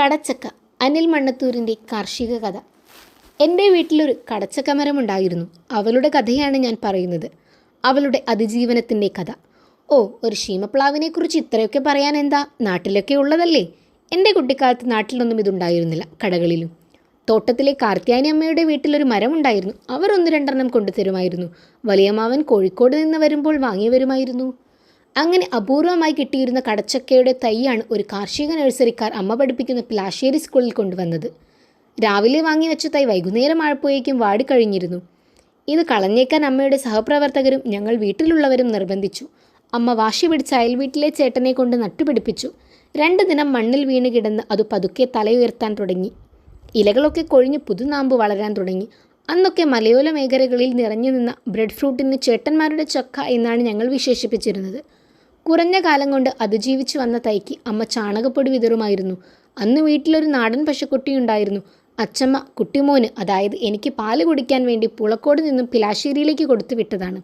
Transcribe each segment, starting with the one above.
കടച്ചക്ക അനിൽ മണ്ണത്തൂരിന്റെ കാർഷിക കഥ. എന്റെ വീട്ടിലൊരു കടച്ചക്ക മരമുണ്ടായിരുന്നു. അവളുടെ കഥയാണ് ഞാൻ പറയുന്നത്. അവളുടെ അതിജീവനത്തിന്റെ കഥ. ഓ ഒരു ശീമപ്ലാവിനെക്കുറിച്ച് ഇത്രയൊക്കെ പറയാൻ എന്താ? നാട്ടിലൊക്കെ ഉള്ളതല്ലേ? എന്റെ കുട്ടിക്കാലത്ത് നാട്ടിലൊന്നും ഇതുണ്ടായിരുന്നില്ല കടകളിലും. തോട്ടത്തിലെ കാർത്തിയാനി അമ്മയുടെ വീട്ടിലൊരു മരമുണ്ടായിരുന്നു. അവർ ഒന്ന് രണ്ടെണ്ണം കൊണ്ടുതരുമായിരുന്നു. വലിയമാവൻ കോഴിക്കോട് നിന്ന് വരുമ്പോൾ വാങ്ങി വരുമായിരുന്നു അങ്ങനെ അപൂർവമായി കിട്ടിയിരുന്ന കടച്ചക്കയുടെ തൈയാണ് ഒരു കാർഷിക നഴ്സറിക്കാർ അമ്മ പഠിപ്പിക്കുന്ന പ്ലാശ്ശേരി സ്കൂളിൽ കൊണ്ടുവന്നത്. രാവിലെ വാങ്ങി വെച്ച തൈ വൈകുന്നേരം ആഴപ്പോയേക്കും വാടിക്കഴിഞ്ഞിരുന്നു. ഇത് കളഞ്ഞേക്കാൻ അമ്മയുടെ സഹപ്രവർത്തകരും ഞങ്ങൾ വീട്ടിലുള്ളവരും നിർബന്ധിച്ചു. അമ്മ വാശി പിടിച്ച അയൽ വീട്ടിലെ ചേട്ടനെ കൊണ്ട് നട്ടുപിടിപ്പിച്ചു. രണ്ട് ദിനം മണ്ണിൽ വീണ് കിടന്ന് അത് പതുക്കെ തലയുയർത്താൻ തുടങ്ങി. ഇലകളൊക്കെ കൊഴിഞ്ഞ് പുതുനാമ്പ് വളരാൻ തുടങ്ങി. അന്നൊക്കെ മലയോല മേഖലകളിൽ നിറഞ്ഞു നിന്ന ബ്രെഡ് ഫ്രൂട്ടിന് ചേട്ടന്മാരുടെ ചക്ക എന്നാണ് ഞങ്ങൾ വിശേഷിപ്പിച്ചിരുന്നത്. കുറഞ്ഞ കാലം കൊണ്ട് അതിജീവിച്ചു വന്ന തൈക്ക് അമ്മ ചാണകപ്പൊടി വിതറുമായിരുന്നു. അന്ന് വീട്ടിലൊരു നാടൻ പശുക്കുട്ടിയുണ്ടായിരുന്നു അച്ചമ്മ കുട്ടിമോന് അതായത് എനിക്ക് പാൽ കുടിക്കാൻ വേണ്ടി പുളക്കോട് നിന്നും പിലാശ്ശേരിയിലേക്ക് കൊടുത്തു വിട്ടതാണ്.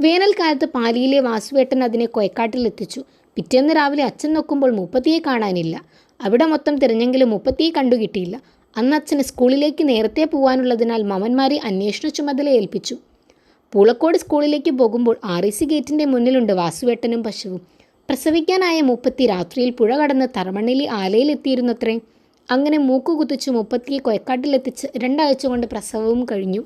വേനൽക്കാലത്ത് പാലിയിലെ വാസുവേട്ടൻ അതിനെ കൊയക്കാട്ടിലെത്തിച്ചു പിറ്റേന്ന് രാവിലെ അച്ഛൻ നോക്കുമ്പോൾ മുപ്പത്തിയെ കാണാനില്ല. അവിടെ മൊത്തം തിരഞ്ഞെങ്കിലും മുപ്പത്തിയെ കണ്ടു കിട്ടിയില്ല. അന്ന് അച്ഛന് സ്കൂളിലേക്ക് നേരത്തെ പോകാനുള്ളതിനാൽ മമന്മാരെ അന്വേഷണ ചുമതല ഏൽപ്പിച്ചു. പൂളക്കോട് സ്കൂളിലേക്ക് പോകുമ്പോൾ ആർ ഇ സി ഗേറ്റിന്റെ മുന്നിലുണ്ട് വാസുവേട്ടനും പശുവും. പ്രസവിക്കാനായ മുപ്പത്തി രാത്രിയിൽ പുഴ കടന്ന് തറമണ്ണിലെ ആലയിലെത്തിയിരുന്നത്രേ. അങ്ങനെ മൂക്കു കുത്തിച്ച് മുപ്പത്തിയെ കൊയക്കാട്ടിലെത്തിച്ച് രണ്ടാഴ്ച കൊണ്ട് പ്രസവവും കഴിഞ്ഞു.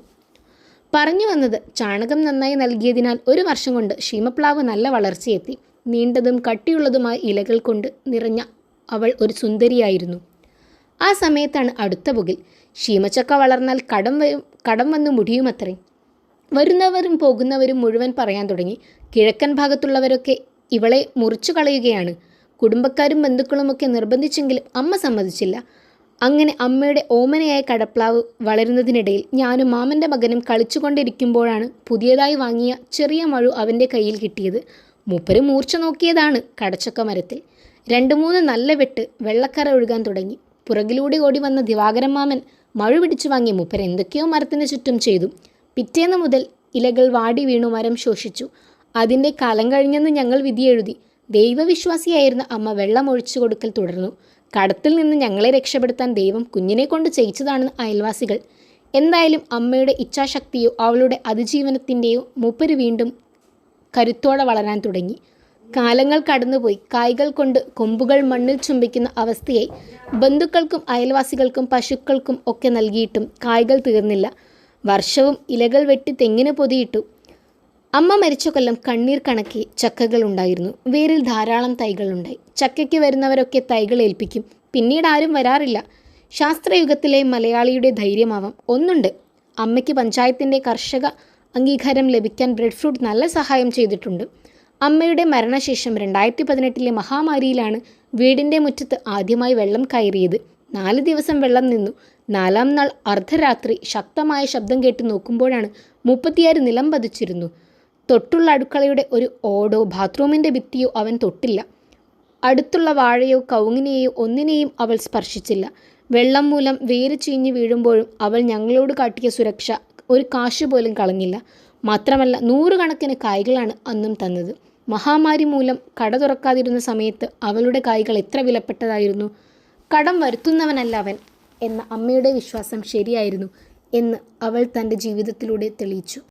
പറഞ്ഞു വന്നത് ചാണകം നന്നായി നൽകിയതിനാൽ ഒരു വർഷം കൊണ്ട് ശീമപ്ലാവ് നല്ല വളർച്ചയെത്തി. നീണ്ടതും കട്ടിയുള്ളതുമായ ഇലകൾ കൊണ്ട് നിറഞ്ഞ അവൾ ഒരു സുന്ദരിയായിരുന്നു. ആ സമയത്താണ് അടുത്ത പുകിൽ. ശീമച്ചക്ക വളർന്നാൽ കടം കടം വന്ന് മുടിയുമത്രേ. വരുന്നവരും പോകുന്നവരും മുഴുവൻ പറയാൻ തുടങ്ങി. കിഴക്കൻ ഭാഗത്തുള്ളവരൊക്കെ ഇവളെ മുറിച്ചു കളയുകയാണ്. കുടുംബക്കാരും ബന്ധുക്കളുമൊക്കെ നിർബന്ധിച്ചെങ്കിലും അമ്മ സമ്മതിച്ചില്ല. അങ്ങനെ അമ്മയുടെ ഓമനയായ കടപ്ലാവ് വളരുന്നതിനിടയിൽ ഞാനും മാമന്റെ മകനും കളിച്ചുകൊണ്ടിരിക്കുമ്പോഴാണ് പുതിയതായി വാങ്ങിയ ചെറിയ മഴു അവന്റെ കയ്യിൽ കിട്ടിയത്. മൂപ്പര് മൂർച്ച നോക്കിയതാണ് കടച്ചക്ക മരത്തിൽ. രണ്ട് മൂന്ന് നല്ല വെട്ട് വെള്ളക്കര ഒഴുകാൻ തുടങ്ങി. പുറകിലൂടെ ഓടി വന്ന ദിവാകരൻ മാമൻ മഴ പിടിച്ചു വാങ്ങിയ മൂപ്പർ എന്തൊക്കെയോ മരത്തിന് ചുറ്റും ചെയ്തു. പിറ്റേന്ന് മുതൽ ഇലകൾ വാടി വീണു മരം ശോഷിച്ചു. അതിന്റെ കാലം കഴിഞ്ഞെന്ന് ഞങ്ങൾ വിധിയെഴുതി. ദൈവവിശ്വാസിയായിരുന്ന അമ്മ വെള്ളം ഒഴിച്ചു കൊടുക്കൽ തുടർന്നു. കടത്തിൽ നിന്ന് ഞങ്ങളെ രക്ഷപ്പെടുത്താൻ ദൈവം കുഞ്ഞിനെ കൊണ്ട് ചെയ്യിച്ചതാണെന്ന് അയൽവാസികൾ. എന്തായാലും അമ്മയുടെ ഇച്ഛാശക്തിയോ അവളുടെ അതിജീവനത്തിന്റെയോ മൂപ്പര് വീണ്ടും കരുത്തോടെ വളരാൻ തുടങ്ങി. കാലങ്ങൾ കടന്നുപോയി. കായ്കൾ കൊണ്ട് കൊമ്പുകൾ മണ്ണിൽ ചുംബിക്കുന്ന അവസ്ഥയായി. ബന്ധുക്കൾക്കും അയൽവാസികൾക്കും പശുക്കൾക്കും ഒക്കെ നൽകിയിട്ടും കായ്കൾ തീർന്നില്ല. വർഷവും ഇലകൾ വെട്ടി തെങ്ങിന് പൊതിയിട്ടു. അമ്മ മരിച്ച കൊല്ലം കണ്ണീർ കണക്കി ചക്കകൾ ഉണ്ടായിരുന്നു. വേരിൽ ധാരാളം തൈകളുണ്ടായി ചക്കയ്ക്ക് വരുന്നവരൊക്കെ തൈകൾ ഏൽപ്പിക്കും. പിന്നീട് ആരും വരാറില്ല. ശാസ്ത്രയുഗത്തിലെ മലയാളിയുടെ ധൈര്യമാവാം. ഒന്നുണ്ട്. അമ്മയ്ക്ക് പഞ്ചായത്തിന്റെ കർഷക അംഗീകാരം ലഭിക്കാൻ ബ്രെഡ് ഫ്രൂട്ട് നല്ല സഹായം ചെയ്തിട്ടുണ്ട്. അമ്മയുടെ മരണശേഷം രണ്ടായിരത്തി പതിനെട്ടിലെ മഹാമാരിയിലാണ് വീടിന്റെ മുറ്റത്ത് ആദ്യമായി വെള്ളം കയറിയത്. നാല് ദിവസം വെള്ളം നിന്നു. നാലാം നാൾ അർദ്ധരാത്രി ശക്തമായ ശബ്ദം കേട്ട് നോക്കുമ്പോഴാണ് മുപ്പത്തിയാറ് നിലം പതിച്ചിരുന്നു. തൊട്ടുള്ള അടുക്കളയുടെ ഒരു ഓടോ ബാത്റൂമിന്റെ ഭിത്തിയോ അവൻ തൊട്ടില്ല. അടുത്തുള്ള വാഴയോ കവുങ്ങിനെയോ ഒന്നിനെയും അവൾ സ്പർശിച്ചില്ല. വെള്ളം മൂലം വേര് ചീഞ്ഞ് വീഴുമ്പോഴും അവൾ ഞങ്ങളോട് കാട്ടിയ സുരക്ഷ ഒരു കാശ് പോലും കളഞ്ഞില്ല. മാത്രമല്ല നൂറുകണക്കിന് കായ്കളാണ് അന്നും തന്നത്. മഹാമാരി മൂലം കട തുറക്കാതിരുന്ന സമയത്ത് അവളുടെ കായ്കൾ എത്ര വിലപ്പെട്ടതായിരുന്നു. കടം വരുത്തുന്നവനല്ല അവൻ. എന്ന അമ്മയുടെ വിശ്വാസം ശരിയായിരുന്നു എന്ന് അവൾ തന്റെ ജീവിതത്തിലൂടെ തെളിയിച്ചു.